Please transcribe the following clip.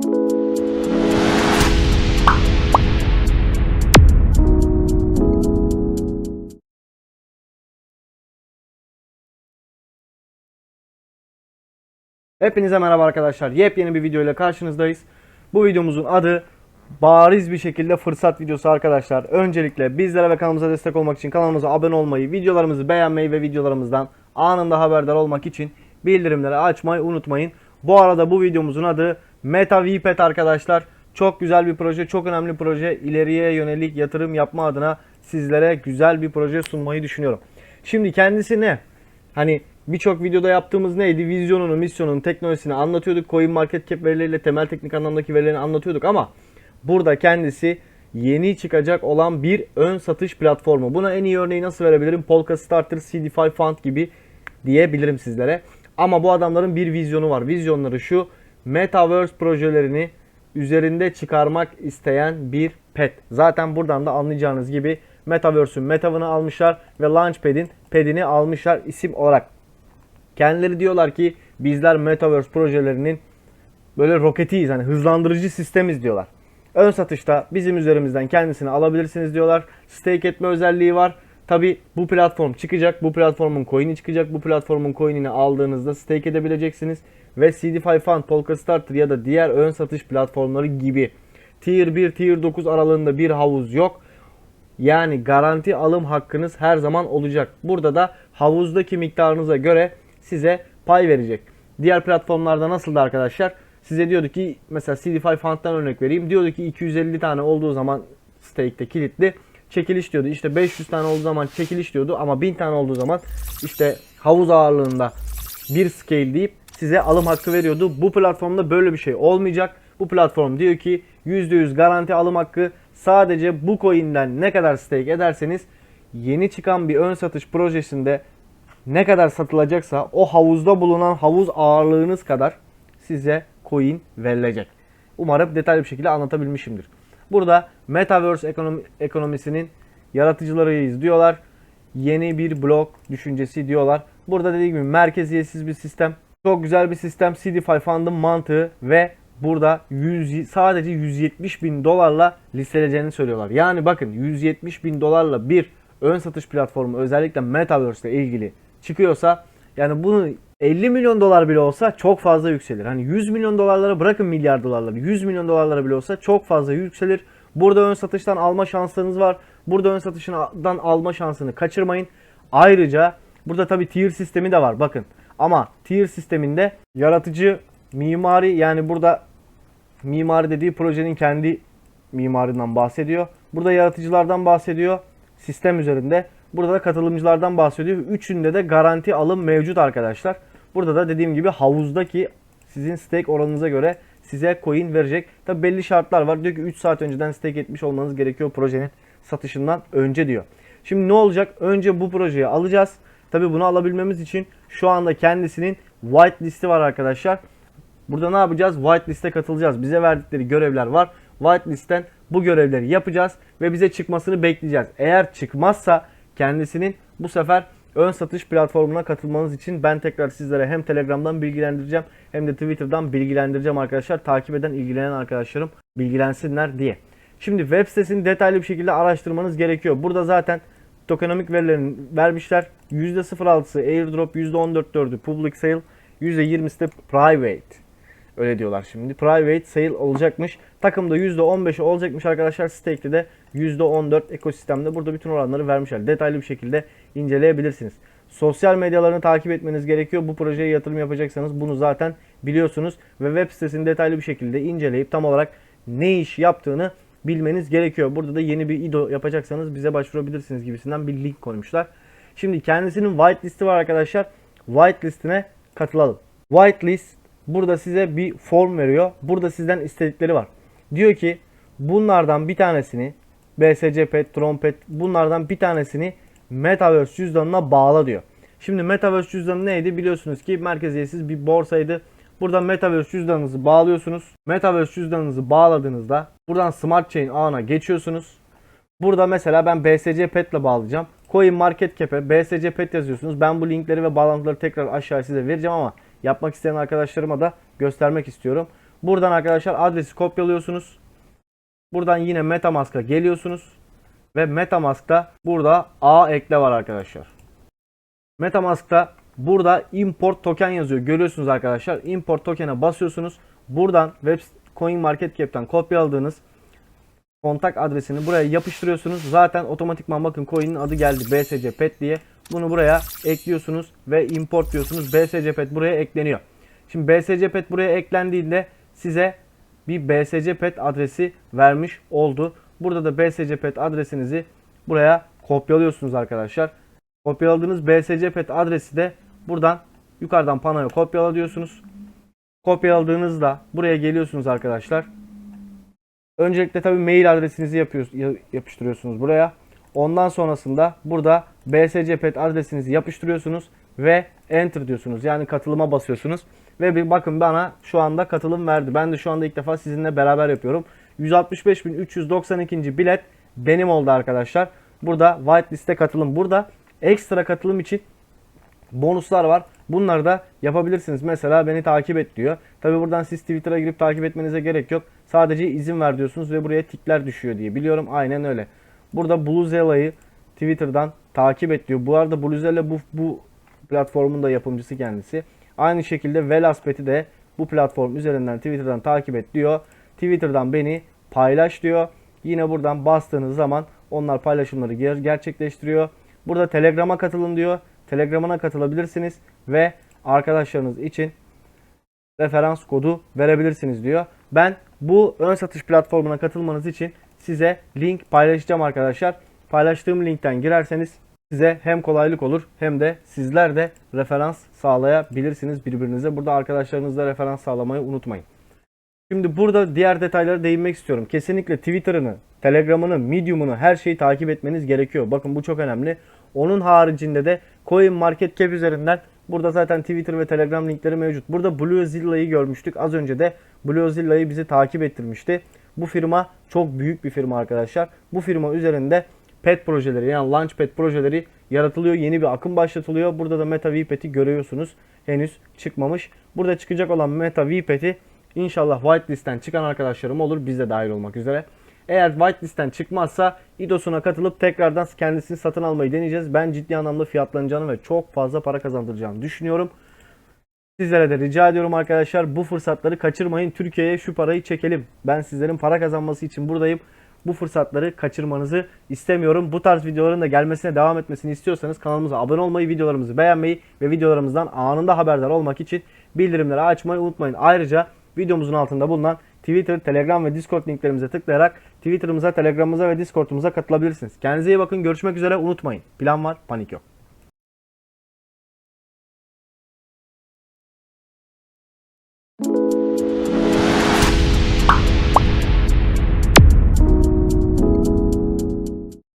Hepinize merhaba arkadaşlar. Yepyeni bir video ile karşınızdayız. Bu videomuzun adı bariz bir şekilde fırsat videosu arkadaşlar. Öncelikle bizlere ve kanalımıza destek olmak için kanalımıza abone olmayı, videolarımızı beğenmeyi ve videolarımızdan anında haberdar olmak için bildirimleri açmayı unutmayın. Bu arada bu videomuzun adı Meta VPET arkadaşlar. Çok güzel bir proje, çok önemli proje. İleriye yönelik yatırım yapma adına sizlere güzel bir proje sunmayı düşünüyorum. Şimdi kendisi ne? Hani birçok videoda yaptığımız neydi? Vizyonunu, misyonunu, teknolojisini anlatıyorduk. Coin Market Cap verileriyle temel teknik anlamdaki verilerini anlatıyorduk ama burada kendisi yeni çıkacak olan bir ön satış platformu. Buna en iyi örneği nasıl verebilirim? Polka Starter, CD5 Fund gibi diyebilirim sizlere. Ama bu adamların bir vizyonu var. Vizyonları şu. Metaverse projelerini üzerinde çıkarmak isteyen bir pet. Zaten buradan da anlayacağınız gibi Metaverse'ün metavını almışlar ve Launchpad'in pedini almışlar isim olarak. Kendileri diyorlar ki bizler Metaverse projelerinin böyle roketiyiz hani hızlandırıcı sistemiz diyorlar. Ön satışta bizim üzerimizden kendisini alabilirsiniz diyorlar. Stake etme özelliği var. Tabi bu platform çıkacak. Bu platformun coin'i çıkacak. Bu platformun coin'ini aldığınızda stake edebileceksiniz. Ve CD5 Fund, Polka Starter ya da diğer ön satış platformları gibi Tier 1, Tier 9 aralığında bir havuz yok. Yani garanti alım hakkınız her zaman olacak. Burada da havuzdaki miktarınıza göre size pay verecek. Diğer platformlarda nasıldı arkadaşlar? Size diyordu ki mesela CD5 Fund'dan örnek vereyim. Diyordu ki 250 tane olduğu zaman stake'te kilitli çekiliş diyordu. İşte 500 tane olduğu zaman çekiliş diyordu ama 1000 tane olduğu zaman işte havuz ağırlığında bir scale deyip size alım hakkı veriyordu. Bu platformda böyle bir şey olmayacak. Bu platform diyor ki %100 garanti alım hakkı sadece bu coin'den ne kadar stake ederseniz yeni çıkan bir ön satış projesinde ne kadar satılacaksa o havuzda bulunan havuz ağırlığınız kadar size coin verilecek. Umarım detaylı bir şekilde anlatabilmişimdir. Burada Metaverse ekonomi, ekonomisinin yaratıcılarıyız diyorlar. Yeni bir blok düşüncesi diyorlar. Burada dediğim gibi merkeziyetsiz bir sistem. Çok güzel bir sistem. CD5 Fund'ın mantığı ve burada 100, sadece 170 bin dolarla listeleyeceğini söylüyorlar. Yani bakın 170 bin dolarla bir ön satış platformu özellikle Metaverse ile ilgili çıkıyorsa yani bunu 50 milyon dolar bile olsa çok fazla yükselir. Hani 100 milyon dolarlara bırakın milyar dolarları 100 milyon dolarlara bile olsa çok fazla yükselir. Burada ön satıştan alma şansınız var. Burada ön satışından alma şansını kaçırmayın. Ayrıca burada tabi tier sistemi de var bakın. Ama tier sisteminde yaratıcı mimari yani burada mimari dediği projenin kendi mimarından bahsediyor. Burada yaratıcılardan bahsediyor sistem üzerinde. Burada da katılımcılardan bahsediyor. Üçünde de garanti alım mevcut arkadaşlar. Burada da dediğim gibi havuzdaki sizin stake oranınıza göre size coin verecek. Tabi belli şartlar var. Diyor ki 3 saat önceden stake etmiş olmanız gerekiyor projenin satışından önce diyor. Şimdi ne olacak? Önce bu projeyi alacağız. Tabi bunu alabilmemiz için şu anda kendisinin white listi var arkadaşlar. Burada ne yapacağız? White liste katılacağız. Bize verdikleri görevler var. White listten bu görevleri yapacağız ve bize çıkmasını bekleyeceğiz. Eğer çıkmazsa kendisinin bu sefer ön satış platformuna katılmanız için ben tekrar sizlere hem Telegram'dan bilgilendireceğim hem de Twitter'dan bilgilendireceğim arkadaşlar. Takip eden ilgilenen arkadaşlarım bilgilensinler diye. Şimdi web sitesini detaylı bir şekilde araştırmanız gerekiyor. Burada zaten tokenomik verilerini vermişler. %06'sı airdrop, %14'ü public sale, %20'si de private. Öyle diyorlar şimdi. Private sale olacakmış. Takımda %15'i olacakmış arkadaşlar. Stake'de de %14 ekosistemde. Burada bütün oranları vermişler. Detaylı bir şekilde inceleyebilirsiniz. Sosyal medyalarını takip etmeniz gerekiyor. Bu projeye yatırım yapacaksanız bunu zaten biliyorsunuz. Ve web sitesini detaylı bir şekilde inceleyip tam olarak ne iş yaptığını bilmeniz gerekiyor. Burada da yeni bir IDO yapacaksanız bize başvurabilirsiniz gibisinden bir link koymuşlar. Şimdi kendisinin whitelist'i var arkadaşlar. Whitelist'ine katılalım. Whitelist burada size bir form veriyor. Burada sizden istedikleri var. Diyor ki bunlardan bir tanesini BSC Pet, Trompet bunlardan bir tanesini Metaverse cüzdanına bağla diyor. Şimdi Metaverse cüzdanı neydi? Biliyorsunuz ki merkeziyetsiz bir borsaydı. Buradan Metaverse cüzdanınızı bağlıyorsunuz. Metaverse cüzdanınızı bağladığınızda buradan Smart Chain ağına geçiyorsunuz. Burada mesela ben BSC Pet ile bağlayacağım. Coin Market Cap'e BSC Pet yazıyorsunuz. Ben bu linkleri ve bağlantıları tekrar aşağıya size vereceğim ama yapmak isteyen arkadaşlarıma da göstermek istiyorum. Buradan arkadaşlar adresi kopyalıyorsunuz. Buradan yine Metamask'a geliyorsunuz. Ve Metamask'ta burada A ekle var arkadaşlar. Metamask'ta burada import token yazıyor. Görüyorsunuz arkadaşlar. Import token'e basıyorsunuz. Buradan web CoinMarketCap'ten kopyaladığınız kontak adresini buraya yapıştırıyorsunuz. Zaten otomatikman bakın coin'in adı geldi. BSC Pet diye. Bunu buraya ekliyorsunuz ve import diyorsunuz. BSC Pet buraya ekleniyor. Şimdi BSC Pet buraya eklendiğinde size bir BSC Pet adresi vermiş oldu. Burada da BSC Pet adresinizi buraya kopyalıyorsunuz arkadaşlar. Kopyaladığınız BSC Pet adresi de buradan yukarıdan panoya kopyala diyorsunuz. Kopyaladığınızda buraya geliyorsunuz arkadaşlar. Öncelikle tabii mail adresinizi yapıştırıyorsunuz buraya. Ondan sonrasında burada BSC Pet adresinizi yapıştırıyorsunuz ve enter diyorsunuz. Yani katılıma basıyorsunuz. Ve bir bakın bana şu anda katılım verdi. Ben de şu anda ilk defa sizinle beraber yapıyorum. 165.392. bilet benim oldu arkadaşlar. Burada whitelist'e katılım. Burada ekstra katılım için bonuslar var. Bunları da yapabilirsiniz. Mesela beni takip et diyor. Tabi buradan siz Twitter'a girip takip etmenize gerek yok. Sadece izin ver diyorsunuz ve buraya tikler düşüyor diye biliyorum. Aynen öyle. Burada Bluezella'yı Twitter'dan takip et diyor. Bu arada Bluezella bu, bu platformun da yapımcısı kendisi. Aynı şekilde Velaspet'i de bu platform üzerinden Twitter'dan takip et diyor. Twitter'dan beni paylaş diyor. Yine buradan bastığınız zaman onlar paylaşımları ger- gerçekleştiriyor. Burada Telegram'a katılın diyor. Telegram'ına katılabilirsiniz ve arkadaşlarınız için referans kodu verebilirsiniz diyor. Ben bu ön satış platformuna katılmanız için size link paylaşacağım arkadaşlar. Paylaştığım linkten girerseniz size hem kolaylık olur hem de sizler de referans sağlayabilirsiniz birbirinize. Burada arkadaşlarınızla referans sağlamayı unutmayın. Şimdi burada diğer detaylara değinmek istiyorum. Kesinlikle Twitter'ını, Telegram'ını, Medium'unu her şeyi takip etmeniz gerekiyor. Bakın bu çok önemli. Onun haricinde de CoinMarketCap üzerinden burada zaten Twitter ve Telegram linkleri mevcut. Burada Bluezilla'yı görmüştük. Az önce de Bluezilla'yı bizi takip ettirmişti. Bu firma çok büyük bir firma arkadaşlar. Bu firma üzerinde pet projeleri yani Launchpad projeleri yaratılıyor. Yeni bir akım başlatılıyor. Burada da Meta VPet'i görüyorsunuz. Henüz çıkmamış. Burada çıkacak olan Meta VPet'i inşallah whitelist'ten çıkan arkadaşlarım olur. Biz de dahil olmak üzere. Eğer whitelist'ten çıkmazsa İDOS'una katılıp tekrardan kendisini satın almayı deneyeceğiz. Ben ciddi anlamda fiyatlanacağını ve çok fazla para kazandıracağını düşünüyorum. Sizlere de rica ediyorum arkadaşlar bu fırsatları kaçırmayın. Türkiye'ye şu parayı çekelim. Ben sizlerin para kazanması için buradayım. Bu fırsatları kaçırmanızı istemiyorum. Bu tarz videoların da gelmesine devam etmesini istiyorsanız kanalımıza abone olmayı, videolarımızı beğenmeyi ve videolarımızdan anında haberdar olmak için bildirimleri açmayı unutmayın. Ayrıca videomuzun altında bulunan Twitter, Telegram ve Discord linklerimize tıklayarak Twitter'ımıza, Telegram'ımıza ve Discord'umuza katılabilirsiniz. Kendinize iyi bakın. Görüşmek üzere. Unutmayın. Plan var, panik yok.